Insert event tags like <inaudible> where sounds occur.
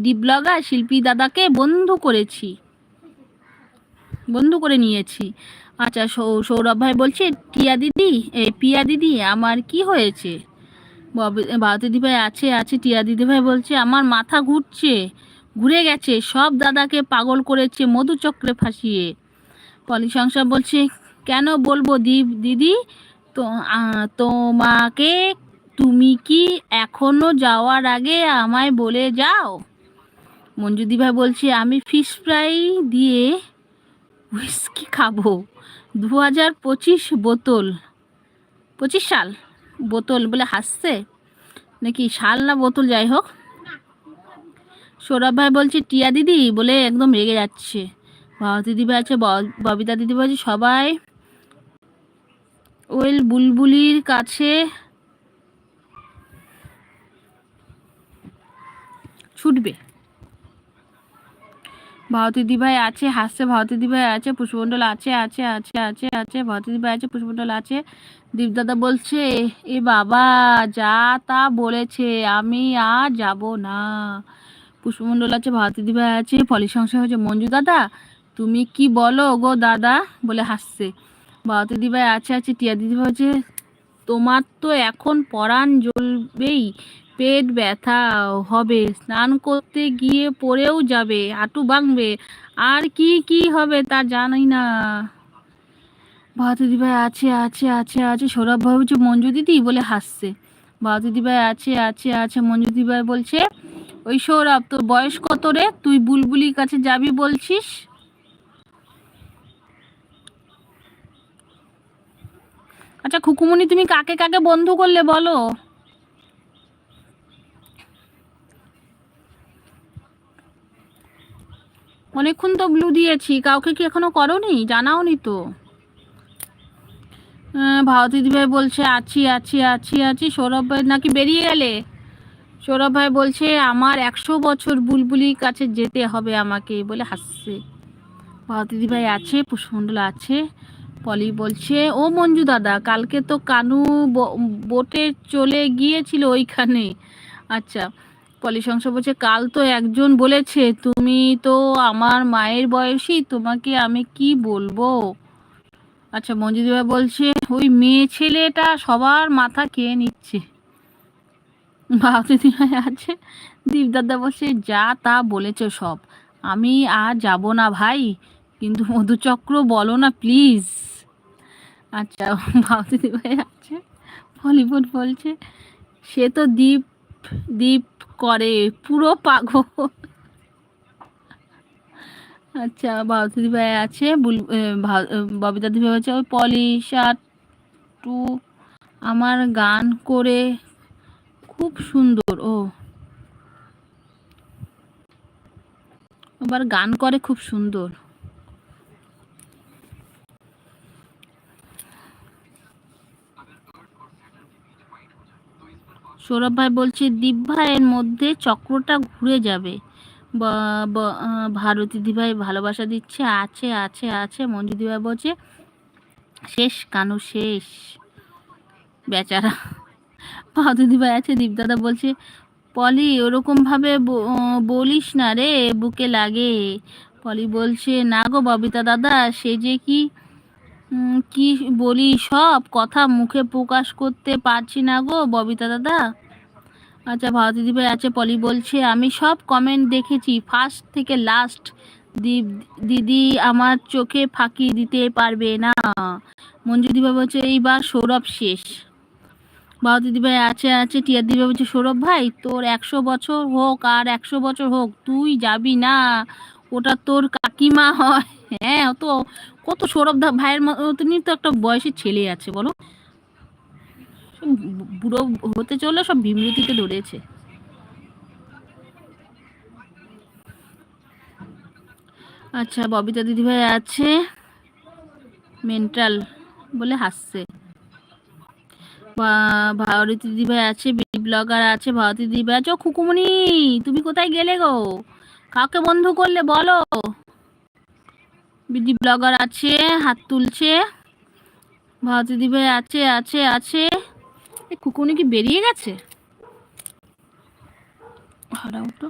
Deep blogger শিল্পী দাদাকে বন্ধু করেছি। বন্ধু করে নিয়েছি। আচ্ছা সৌরভ ভাই বলছে, টিয়া দিদি, এ, পিয়া দিদি, আমার কি হয়েছে? ভারতী ভাই, আছে আছে। টিয়া দিদি ভাই বলছে, আমার মাথা ঘুরছে, ঘুরে গেছে, সব দাদাকে পাগল করেছে মধুচক্রে ফাঁসিয়ে। পলি সংসার বলছে, কেন বলব দীপ দিদি? তো তোমাকে তুমি কি এখনও যাওয়ার আগে আমায় বলে যাও? মঞ্জু দিভাই বলছে, আমি ফিশ ফ্রাই দিয়ে হুইস্কি খাব। দু হাজার পঁচিশ বোতল। পঁচিশ সাল? বোতল বলে হাসছে? নাকি শাল না বোতল, যাই হোক। সৌরভ ভাই বলছে, টিয়া দিদি? বলে একদম রেগে যাচ্ছে। ভারতী দিদি ভাই আছে ববিতা দিদি আছে সবাই ওয়েল বুলবুলির কাছে ছুটবে। ভারতী দিভাই আছে, হাসছে, ভারতী দিভাই আছে, পুষ্পমণ্ডল আছে আছে আছে আছে আছে, ভারতী দিভাই আছে, পুষ্পমণ্ডল আছে। দীপদাদা বলছে, এ বাবা, যা তা বলেছে, আমি আর যাব না। পুষ্পমণ্ডল আছে, ভারতী দিভাই আছে পলি সংসার হচ্ছে মঞ্জু দাদা, তুমি কি বলো গো দাদা? বলে হাসছে। ভারতী দিভাই আছে আছে, টিয়া দিদিভাই হচ্ছে তোমার তো এখন পরাণ জ্বলবেই। পেট ব্যথা হবে। স্নান করতে গিয়ে পড়েও যাবে, হাঁটু ভাঙবে। আর কি কি হবে তা জানি না। ভারতী দিভাই আছে আছে আছে আছে। সৌরভ ভাই বলছে, মঞ্জু দিদি? বলে, হাসছে। ভারতী দিভাই আছে আছে আছে। মঞ্জু দিভাই বলছে, ওই সৌরভ, তোর বয়স কত রে? তুই বুলবুলির কাছে যাবি বলছিস? আচ্ছা খুকুমনি তুমি কাকে কাকে বন্ধু করলে বলো? অনেকক্ষণ তো ব্লু দিয়েছি, কাউকে কি এখনও করনি? জানাওনি তো। ভারতী দিভাই বলছে, আছি আছি আছি আছি, সৌরভ ভাই নাকি বেরিয়ে গেলে? সৌরভ ভাই বলছে, আমার একশো বছর বুলবুলির কাছে যেতে হবে আমাকে। বলে হাসছে। ভারতী দিভাই আছে, পুষ্পমণ্ডল আছে। পলি বলছে, ও মঞ্জু দাদা, কালকে তো কানু বোটে চলে গিয়েছিল ওইখানে। আচ্ছা পলি সংসার বলছে, কাল তো একজন বলেছে, তুমি তো আমার মায়ের বয়সী, তোমাকে আমি কি বলব? আচ্ছা মঞ্জু দিবা বলছে, ওই মেয়ে ছেলেটা সবার মাথা খেয়ে নিচ্ছে। ভাবতে আছে। দীপদাদা বলছে, যা তা বলেছে সব। আমি আর যাব না ভাই, কিন্তু মধুচক্র বলো না প্লিজ। আচ্ছা ভাবতে আছে। বলিউড বলছে, সে তো দীপ দীপ করে, পুরো পাগল। আচ্ছা ভারতী দিভাই আছে ববিতা দিভাই আছে, ওই পলিশা টু আমার গান করে খুব সুন্দর, ও। আবার গান করে খুব সুন্দর। সৌরভ ভাই বলছে দীপ ভাইয়ের মধ্যে চক্রটা ঘুরে যাবে। ভারতী দিভাই ভালোবাসা দিচ্ছে। আছে আছে আছে। মঞ্জু দিভাই বলছে, শেষ, কানু, শেষ। বেচারা <laughs> ভারতী দিভাই আছে, দীপদাদা বলছে, পলি ওরকম ভাবে বলিস না রে, বুকে লাগে। পলি বলছে, না গো, ববিতা দাদা, সে যে কি কি বলি সব? কথা মুখে প্রকাশ করতে পারছি না গো, ববিতা দাদা। আচ্ছা ভারতী দিভাই আছে, পলি বলছে, আমি সব কমেন্ট দেখেছি। ফার্স্ট থেকে লাস্ট দিদি আমার চোখে ফাঁকি দিতে পারবে না। মঞ্জু দিভাই বলছে, এইবার সৌরভ শেষ। ভারতী দিভাই আছে আছে টিয়া দিভাই বলছে, সৌরভ ভাই, তোর একশো বছর হোক আর একশো বছর হোক, তুই যাবি না। ওটা তোর কাকিমা হয়। হ্যাঁ তো কত সৌরভ দা ভাইয়ের মতনই তো একটা বয়সের ছেলে আছে, বলো। বুড়ো হতে চলে সব বিমৃতিতে ধরেছে। আচ্ছা ববিতা দিদিভাই আছে। মেন্টাল বলে হাসছে। ভারতী দিদিভাই আছে ব্লগার আছে ভারতী দিদিভাই আছে। খুকুমনি তুমি কোথায় গেলে গো? কাকে বন্ধ করলে বলো। বিডি ব্লগার আছে, হাত তুলছে ভারতী ভাই আছে আছে আছে। কুকুনি কি বেরিয়ে গেছে? হারাও তো